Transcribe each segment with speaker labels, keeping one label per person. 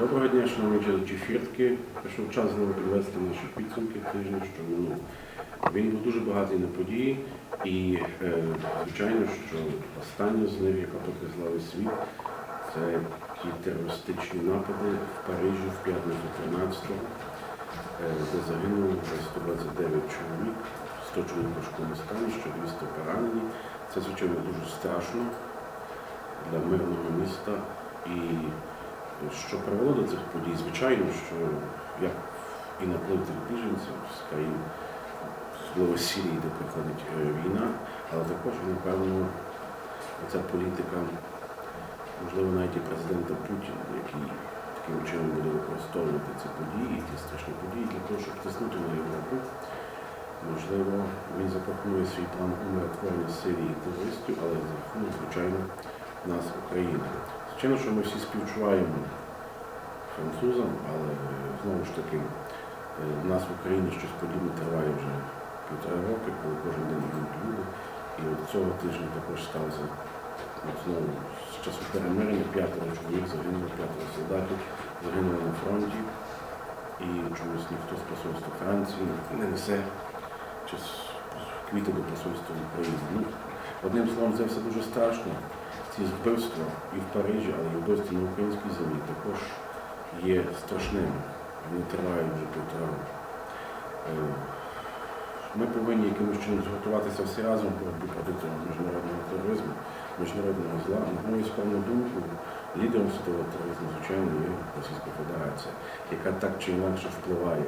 Speaker 1: Доброго дня, шановні глядачі фіртки. Прийшов час знову підвести наші підсумки тижня, що минув. Він був дуже багатий на події, і е, звичайно, що остання з них, яка потрясла весь світ, це ті терористичні напади в Парижі в п'ятницю 13-го, е, де загинуло вже 129 чоловік, 100 чоловік важкому стані, ще 200 поранені. Це, звичайно, дуже страшно для мирного міста. І що привело до цих подій? Звичайно, що як і наплив тих біженців з країн, особливо Сирії, де проходить е, війна, але також, напевно, ця політика, можливо, навіть і президента Путіна, який таким чином буде використовувати ці події, ті страшні події, для того, щоб тиснути на Європу. Можливо, він запропонує свій план умиротворення Сирії терористів, але за рахунок, звичайно, нас, України. Звичайно, що ми всі співчуваємо французам, але е, знову ж таки е, в нас в Україні щось подібне триває вже півтора роки, коли кожен день гинуть люди. І от цього тижня також сталося от знову з часу перемирення п'ятеро чоловік загинуло, п'ятеро солдатів загинуло на фронті. І чомусь ніхто з посольства Франції не несе квіти до посольства України. Ну, одним словом, це все дуже страшно. Ці вбивства і в Парижі, але і вбивства на українській землі також є страшними. Вони тривають вже півтора року. Е, Ми повинні якимось чином згуртуватися всі разом боротьбі проти цього міжнародного тероризму, міжнародного зла. На мою скромну думку, лідером світового тероризму, звичайно, є Російська Федерація, яка так чи інакше впливає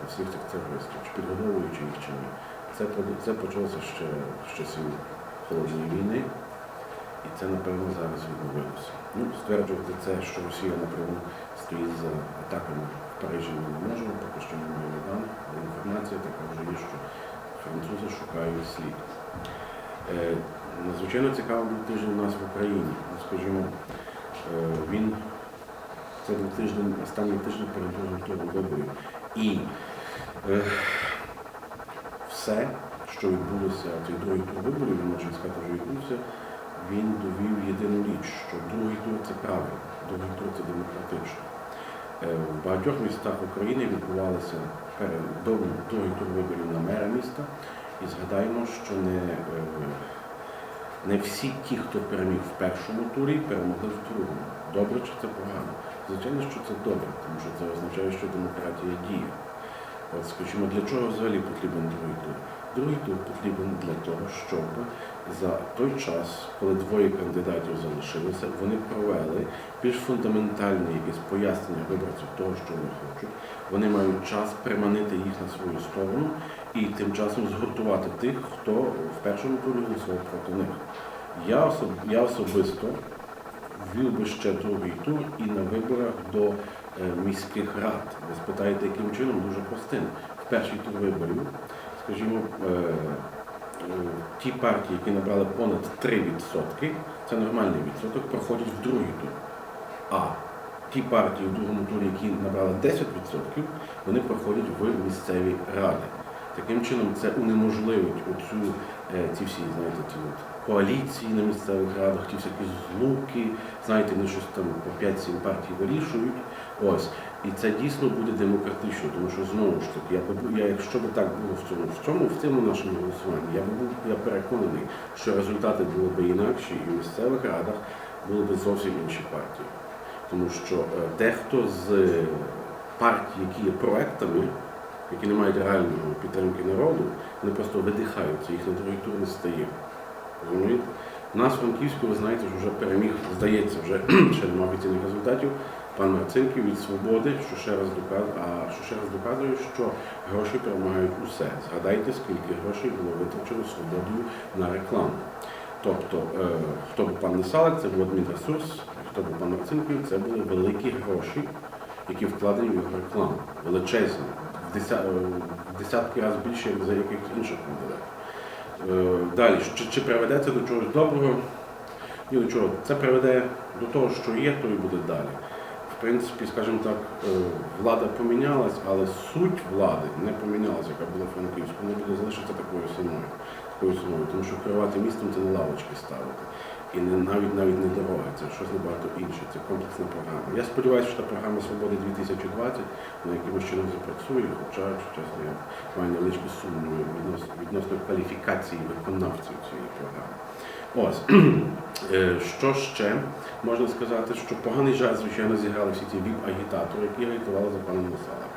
Speaker 1: на всіх цих терористів, чи підгодовуючи їх чи ні. Це, це почалося ще з часів холодної війни. І це, напевно, зараз відновилося. Ну, стверджувати це, що Росія напряму стоїть за атаками в Парижі, ми не можемо, поки що не маємо даних, але інформація така вже є, що французи шукають слід. Е, надзвичайно цікавий був тиждень у нас в Україні. Ну, Скажімо, е, він це був тиждень, останній тиждень перед туром виборів. І е, все, що відбулося цей другий тур виборів, можна сказати, вже відбувся, він довів єдину річ, що другий тур це правильно, другий тур це демократично. Е, В багатьох містах України відбувалися другий тур виборів на мера міста. І згадаємо, що не, е, не всі ті, хто переміг в першому турі, перемогли в другому. Добре чи це погано? Звичайно, що це добре, тому що це означає, що демократія діє. От скажімо, для чого взагалі потрібен другий тур? Другий тур потрібен для того, щоб за той час, коли двоє кандидатів залишилося, вони провели більш фундаментальне якесь пояснення виборців того, що вони хочуть. Вони мають час приманити їх на свою сторону і тим часом згуртувати тих, хто в першому турі голосував проти них. Я, особ... Я особисто ввів би ще другий тур і на виборах до е, міських рад. Ви спитаєте, яким чином? Дуже простим. В перший тур виборів, скажімо, е, е, ті партії, які набрали понад 3%, це нормальний відсоток, проходять в другий тур. А ті партії в другому турі, які набрали 10%, вони проходять в місцеві ради. Таким чином це унеможливить оцю, е, ці всі, знаєте, ці от коаліції на місцевих радах, ті всякі злуки, знаєте, вони щось там по 5-7 партій вирішують. Ось. І це дійсно буде демократично, тому що знову ж таки, я, бу- я якщо б так було в цьому, в цьому, в цьому нашому голосуванні, я би був я переконаний, що результати були б інакші, і в місцевих радах були б зовсім інші партії. Тому що е, дехто з партій, які є проектами, які не мають реальної підтримки народу, вони просто видихаються, їх на другий тур не стає. Розумієте? Нас в Франківську, ви знаєте, вже переміг, здається, вже ще немає офіційних результатів. Пан Марцинків від свободи, що ще раз доказує, що ще раз доказує, що гроші перемагають усе. Згадайте, скільки грошей було витрачено свободою на рекламу. Тобто, е, хто був пан Несалик, це був адмінресурс, хто був пан Марцинків, це були великі гроші, які вкладені в його рекламу. Величезні, в е, десятки разів більше, як за якихось інших кандидатів. Е, Далі, чи, чи приведе це до чогось доброго? Ні до чого. Це приведе до того, що є, то і буде далі. В принципі, скажімо так, е, влада помінялась, але суть влади не помінялася, яка була в Франківську, вона буде залишитися такою самою, такою самою. Тому що керувати містом це не лавочки ставити. І не, навіть навіть не дорога, це щось набагато інше, це комплексна програма. Я сподіваюся, що та програма Свободи 2020 на якимось чином запрацює, хоча, чесно, я маю невеличкі сумніви відносно, кваліфікації виконавців цієї програми. Ось. Е, Що ще можна сказати, що поганий жарт, звичайно, зіграли всі ті віп-агітатори, які агітували за пана Насалака.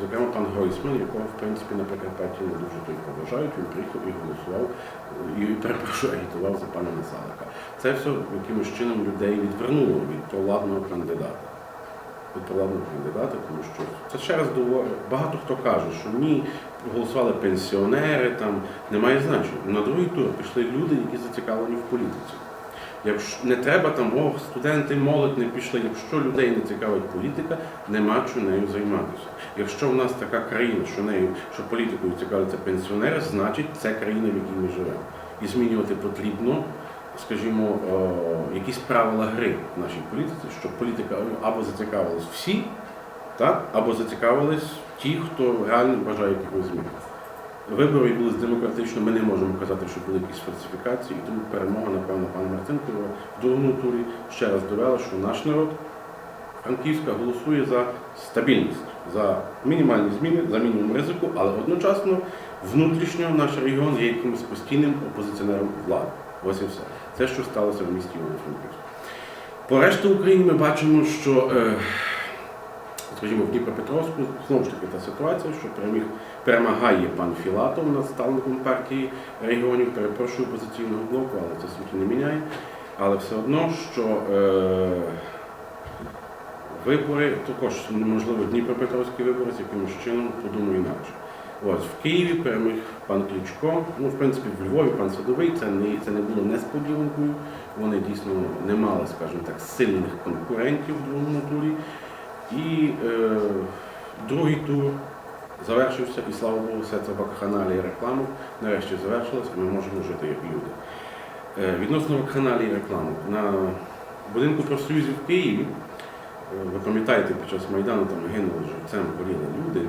Speaker 1: Зокрема, пан Гройсман, якого, в принципі, на Прикарпатті не дуже то й поважають, він приїхав і голосував, і перепрошую, агітував за пана Насалака. Це все якимось чином людей відвернуло від проладного кандидата. Від проладного кандидата, тому що це ще раз доводить. Багато хто каже, що ні, голосували пенсіонери, там немає значення. На другий тур пішли люди, які зацікавлені в політиці. Якщо не треба там, о, студенти, молодь не пішли. Якщо людей не цікавить політика, нема що нею займатися. Якщо в нас така країна, що нею, що політикою цікавляться пенсіонери, значить це країна, в якій ми живемо. І змінювати потрібно, скажімо, о, якісь правила гри в нашій політиці, щоб політика або зацікавились всі, так, або зацікавились ті, хто реально бажає якихось змін. Вибори відбулись демократично, ми не можемо казати, що були якісь фальсифікації, і тому перемога, напевно, пана Мартинкова в другому турі ще раз довела, що наш народ Франківська голосує за стабільність, за мінімальні зміни, за мінімум ризику, але одночасно внутрішньо наш регіон є якимось постійним опозиціонером влади. Ось і все. Це, що сталося в місті Івано-Франківську. По решті України ми бачимо, що е, скажімо, в Дніпропетровську знову ж таки та ситуація, що переміг, перемагає пан Філатов над ставником партії регіонів, перепрошую опозиційного блоку, але це суті не міняє. Але все одно, що е, вибори також неможливо Дніпропетровські вибори з якимось чином, подумаю інакше. Ось в Києві переміг пан Кличко. Ну, в принципі, в Львові пан Садовий. Це не це не було несподіванкою. Вони дійсно не мали, скажімо так, сильних конкурентів в другому турі. І е, другий тур завершився, і слава Богу, все це і реклами нарешті завершилось, і ми можемо жити як люди. Е, відносно вакханалії реклами. На будинку профсоюзів в Києві, е, ви пам'ятаєте, під час Майдану там гинули живцем, горіли люди,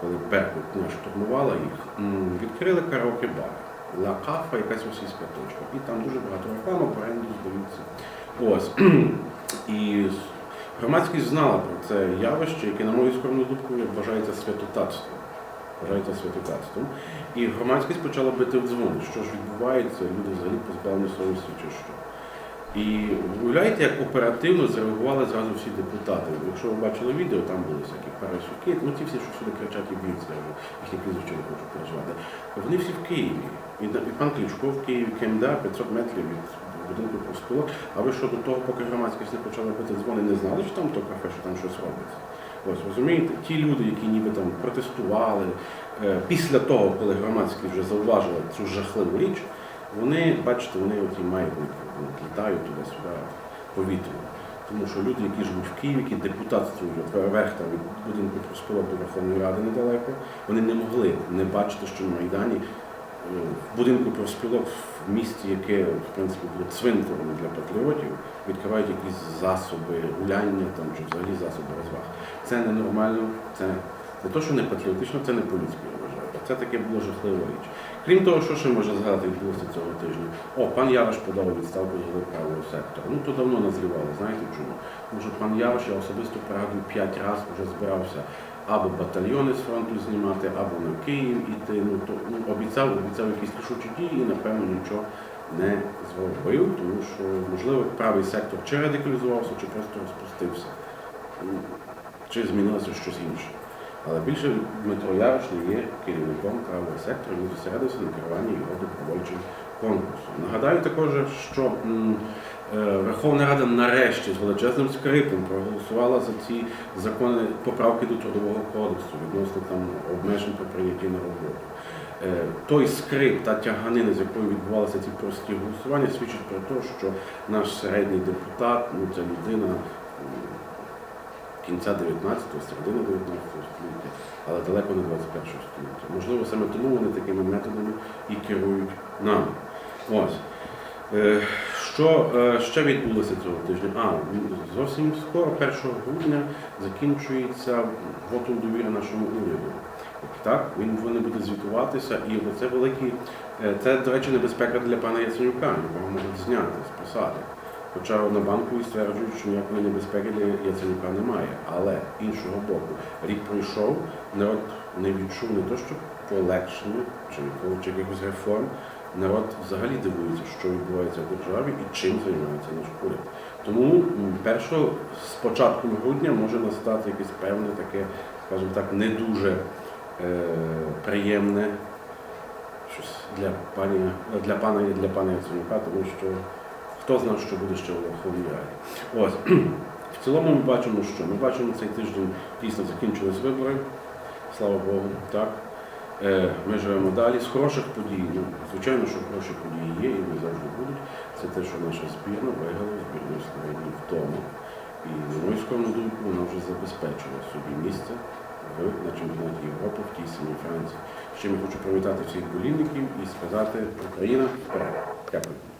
Speaker 1: коли Беркут ну, штурмувала їх, відкрили караоке-бар. Ла Кафа, якась російська точка. І там дуже багато реклами, по оренді здаються. Ось. І Громадськість знала про це явище, яке, на мою скромну думку, вважається святотатством. Вважається святотатством. І громадськість почала бити в дзвони, що ж відбувається, люди взагалі позбавлені совісті чи що. І уявляєте, як оперативно зреагували зразу всі депутати. Якщо ви бачили відео, там були всякі парасюки, ну ті всі, що сюди кричать і б'ються, їхні прізвища не хочу переживати. Вони всі в Києві. І, і пан Кличко в Києві, КМДА, 500 метрів від будинку профспілок. А ви що до того, поки громадськість не почала бити дзвони, не знали, що там то кафе, що там щось робиться? Ось розумієте, ті люди, які ніби там протестували, е, після того, коли громадськість вже зауважила цю жахливу річ, вони, бачите, вони оті маятники вони літають туди-сюди повітря. Тому що люди, які живуть в Києві, які депутатствують от верх там від будинку профспілок до Верховної Ради недалеко, вони не могли не бачити, що на Майдані е, в будинку профспілок в місті, яке в принципі було цвинтаром для патріотів, відкривають якісь засоби гуляння там, чи взагалі засоби розваг. Це ненормально, це не то, що не патріотично, це не по-людськи. Це таке було жахлива річ. Крім того, що ще може згадати відбулося цього тижня? О, пан Ярош подав відставку з голови правого сектору. Ну то давно назрівало, знаєте чому? Тому що пан Ярош, я особисто пригадую, п'ять разів вже збирався або батальйони з фронту знімати, або на Київ іти. Ну то ну, обіцяв, обіцяв якісь рішучі дії і напевно нічого не зробив, тому що можливо правий сектор чи радикалізувався, чи просто розпустився, чи змінилося щось інше. Але більше Дмитро Ярош не є керівником правого сектору, він зосередився на керуванні його добровольчим конкурсом. Нагадаю також, що е, Верховна Рада нарешті з величезним скрипом проголосувала за ці закони поправки до трудового кодексу відносно там обмежень по прийнятті на роботу. Е, Той скрип та тяганина, з якою відбувалися ці прості голосування, свідчить про те, що наш середній депутат, ну це людина кінця 19-го, середини 19 століття, але далеко не 21 століття. Можливо, саме тому вони такими методами і керують нами. Ось. Е, Що е, ще відбулося цього тижня? А, зовсім скоро, 1 грудня, закінчується вотум довіри нашому уряду. Так, він повинен буде звітуватися, і це великий, е, це, до речі, небезпека для пана Яценюка, якого можуть зняти з посади. Хоча на банку стверджують, що ніякої небезпеки для Яценюка немає. Але іншого боку, рік пройшов, народ не відчув не то, що полегшення чи, чи якихось реформ. Народ взагалі дивується, що відбувається в державі і чим займається наш уряд. Тому першого з початком грудня може настати якесь певне таке, скажімо так, не дуже е, приємне щось для пані для пана і для пана Яценюка, тому що хто знає, що буде ще Раді. Ось в цілому ми бачимо, що ми бачимо цей тиждень дійсно закінчились вибори. Слава Богу, так. Е, Ми живемо далі з хороших подій. Ну, звичайно, що хороші події є і вони завжди будуть. Це те, що наша збірна виграла збірну Словенії вдома. І на мою думку, вона вже забезпечила собі місце в на чемпіонаті Європи в тій самій Франції. Чим я хочу привітати всіх болівників і сказати Україна вперед. Дякую.